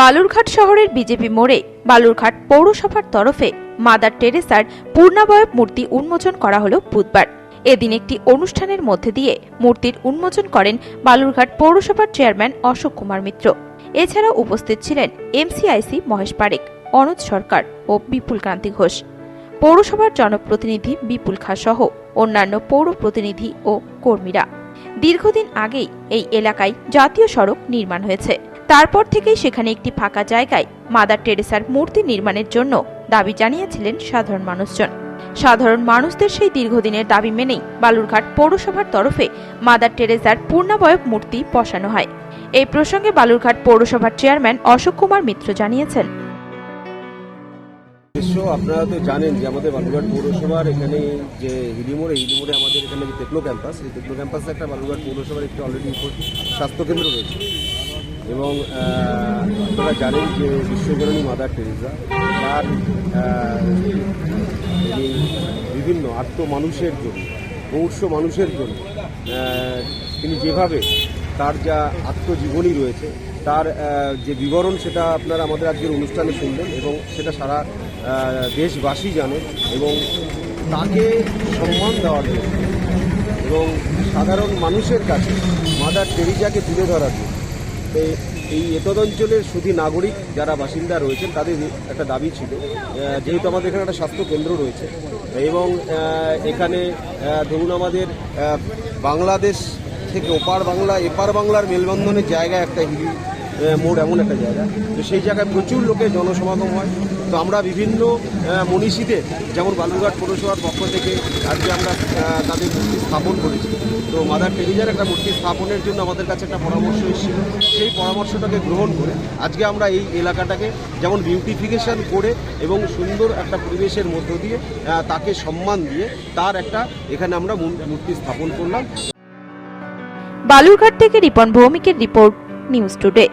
বালুরঘাট শহরের বিজেপি মোড়ে বালুরঘাট পৌরসভার তরফে মাদার টেরেসার পূর্ণাবয়ব মূর্তি উন্মোচন করা হলো বুধবার। এদিন একটি অনুষ্ঠানের মধ্যে দিয়ে মূর্তির উন্মোচন করেন বালুরঘাট পৌরসভার চেয়ারম্যান অশোক কুমার মিত্র। এছাড়া উপস্থিত ছিলেন এমসিআইসি মহেশ পারেক, অনুজ সরকার ও বিপুল কান্তি ঘোষ। পৌরসভার জনপ্রতিনিধি বিপুল খা সহ অন্যান্য পৌর প্রতিনিধি ও কর্মীরা। দীর্ঘদিন আগেই এই এলাকায় জাতীয় সড়ক নির্মাণ হয়েছে। তারপর থেকেই সেখানে একটি ফাঁকা জায়গায় মাদার টেরেসার মূর্তি নির্মাণের জন্য দাবি জানিয়েছিলেন সাধারণ মানুষজন। সাধারণ মানুষদের সেই দীর্ঘদিনের দাবি মেনেই বালুরঘাট পৌরসভার তরফে মাদার টেরেসার পূর্ণাবয়ব মূর্তি বসানো হয়। এই প্রসঙ্গে বালুরঘাট পৌরসভার চেয়ারম্যান অশোক কুমার মিত্র জানিয়েছেন। উদ্দেশ্য আপনারা তো জানেন যে আমাদের বালুরঘাট পৌরসভার এখানে যে হিলিমোড়ে হিলিমোড়ে আমাদের এখানে যে টেকনো ক্যাম্পাস, এই টেকনো ক্যাম্পাসে একটা বালুরঘাট পৌরসভার একটি অলরেডি স্বাস্থ্যকেন্দ্র রয়েছে। এবং আপনারা জানেন যে বিশ্বজননী মাদার টেরিজা তার বিভিন্ন আত্ম মানুষের জন্য, পৌরষ মানুষের জন্য তিনি যেভাবে তার যা আত্মজীবনী রয়েছে, তার যে বিবরণ সেটা আপনারা আমাদের আজকের অনুষ্ঠানে শুনলেন এবং সেটা সারা দেশবাসী জানে এবং তাকে সম্মান দেওয়ার জন্য এবং সাধারণ মানুষের কাছে মাদার টেরিজাকে তুলে ধরার জন্য এই এতদ অঞ্চলের শুধু নাগরিক যারা বাসিন্দা রয়েছেন, তাদের একটা দাবি ছিল। যেহেতু আমাদের এখানে একটা স্বাস্থ্য কেন্দ্র রয়েছে, এবং এখানে ধরুন আমাদের বাংলাদেশ থেকে ওপার বাংলা, এপার বাংলার মেলবন্ধনের জায়গা একটা হিলি মোড় এমন একটা জায়গা। তো সেই জায়গায় প্রচুর লোকের জনসমাগম হয়। তো আমরা বিভিন্ন মনীষীদের, যেমন বালুরঘাট পৌরসভার পক্ষ থেকে আজকে আমরা তাদের মূর্তি স্থাপন করেছি। তো মাদার টেরিজার একটা মূর্তি স্থাপনের জন্য আমাদের কাছে একটা পরামর্শ এসেছিল। সেই পরামর্শটাকে গ্রহণ করে আজকে আমরা এই এলাকাটাকে যেমন বিউটিফিকেশন করে এবং সুন্দর একটা পরিবেশের মধ্য দিয়ে তাকে সম্মান দিয়ে তার একটা এখানে আমরা মূর্তি স্থাপন করলাম। বালুরঘাট থেকে রিপন ভৌমিকের রিপোর্ট, নিউজ টুডে।